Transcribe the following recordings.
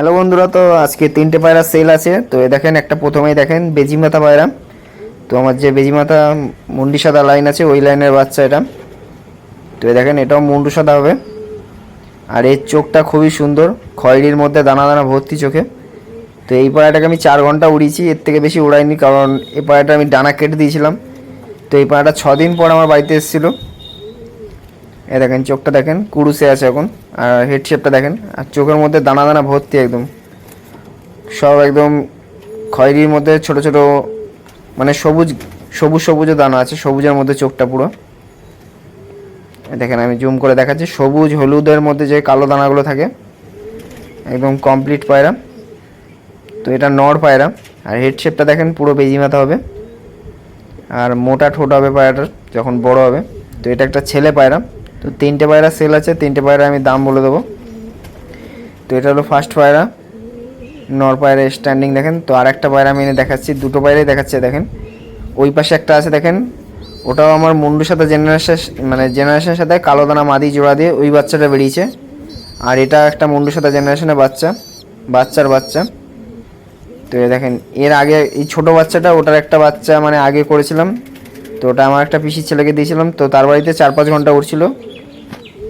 Hello বন্ধুরা, তো আজকে তিনটে পায়রা সেল আছে। তো এ দেখেন, একটা প্রথমেই দেখেন, বেজিমাতা পায়রা। তো আমার যে বেজিমাতা মুন্ডি সাদা লাইন আছে, ওই লাইনের বাচ্চা এটা। তো এ দেখেন, এটাও মুন্ডু সাদা হবে। আর এর চোখটা খুবই সুন্দর, খয়েরির মধ্যে দানা দানা ভর্তি চোখে। তো এই পায়রাটাকে আমি চার ঘণ্টা উড়িয়েছি, এর থেকে বেশি উড়াইনি, কারণ এই পায়রাটা আমি ডানা কেটে দিয়েছিলাম। তো এই পায়রাটা দিন পর আমার বাড়িতে এসেছিল। এ দেখেন, চোখটা দেখেন কুরুসে আছে এখন, আর হেড শেপটা দেখেন, আর চোখের মধ্যে দানা দানা ভর্তি একদম। সব একদম খয়েরির মধ্যে ছোট ছোট মানে সবুজ সবুজ সবুজও দানা আছে, সবুজের মধ্যে চোখটা পুরো। দেখেন, আমি জুম করে দেখাচ্ছি, সবুজ হলুদের মধ্যে যে কালো দানাগুলো থাকে, একদম কমপ্লিট পায়রা। তো এটা নর পায়রা, আর হেড শেপটা দেখেন, পুরো বেজি মাথা হবে। আর মোটা ঠোঁট হবে পায়রাটার, যখন বড় হবে। তো এটা একটা ছেলে পায়রা। তো তিনটে পায়রা সেল আছে, তিনটে পায়রা আমি দাম বলে দেবো। তো এটা হলো ফার্স্ট পায়রা। নর পায়রা স্ট্যান্ডিং দেখেন, তো আর একটা পায়রা আমি এনে দেখাচ্ছি, দুটো পায়রাই দেখাচ্ছে দেখেন। ওই পাশে একটা আছে দেখেন, ওটাও আমার মুন্ডুর সাথে জেনারেশন মানে জেনারেশনের সাথে কালো দানা মাদি জোড়া দিয়ে ওই বাচ্চাটা বেরিয়েছে। আর এটা একটা মুন্ডুর সাথে জেনারেশনের বাচ্চা, বাচ্চার বাচ্চা। তো দেখেন, এর আগে এই ছোট বাচ্চাটা, ওটার একটা বাচ্চা মানে আগে করেছিলাম। তো ওটা আমার একটা পিসির ছেলেকে দিয়েছিলাম, তো তার বাড়িতে চার পাঁচ ঘণ্টা উড়ছিল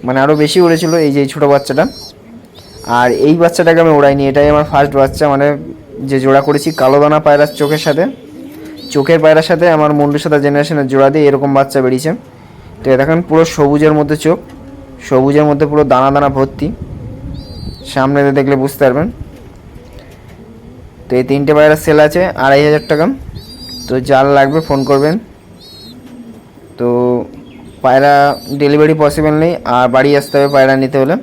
মানে আরও বেশি উড়েছিল এই যে ছোটো বাচ্চাটা। আর এই বাচ্চাটাকে আমি উড়াইনি এটাই আমার ফার্স্ট বাচ্চা মানে যে জোড়া করেছি কালো দানা পায়রার চোখের সাথে। চোখের পায়রার সাথে আমার মুন্ডুর সাথে জেনারেশনের জোড়া দিয়ে এরকম বাচ্চা বেরিয়েছে। তো দেখেন পুরো সবুজের মধ্যে চোখ, সবুজের মধ্যে পুরো দানা দানা ভর্তি। সামনে দেখলে বুঝতে পারবেন। তো এই তিনটে পায়রা সেল আছে আড়াই হাজার টাকা। তো যার লাগবে ফোন করবেন। পায়রা ডেলিভারি পসিবল নেই আর বাড়ি আসতে হবে পায়রা নিতে হলে।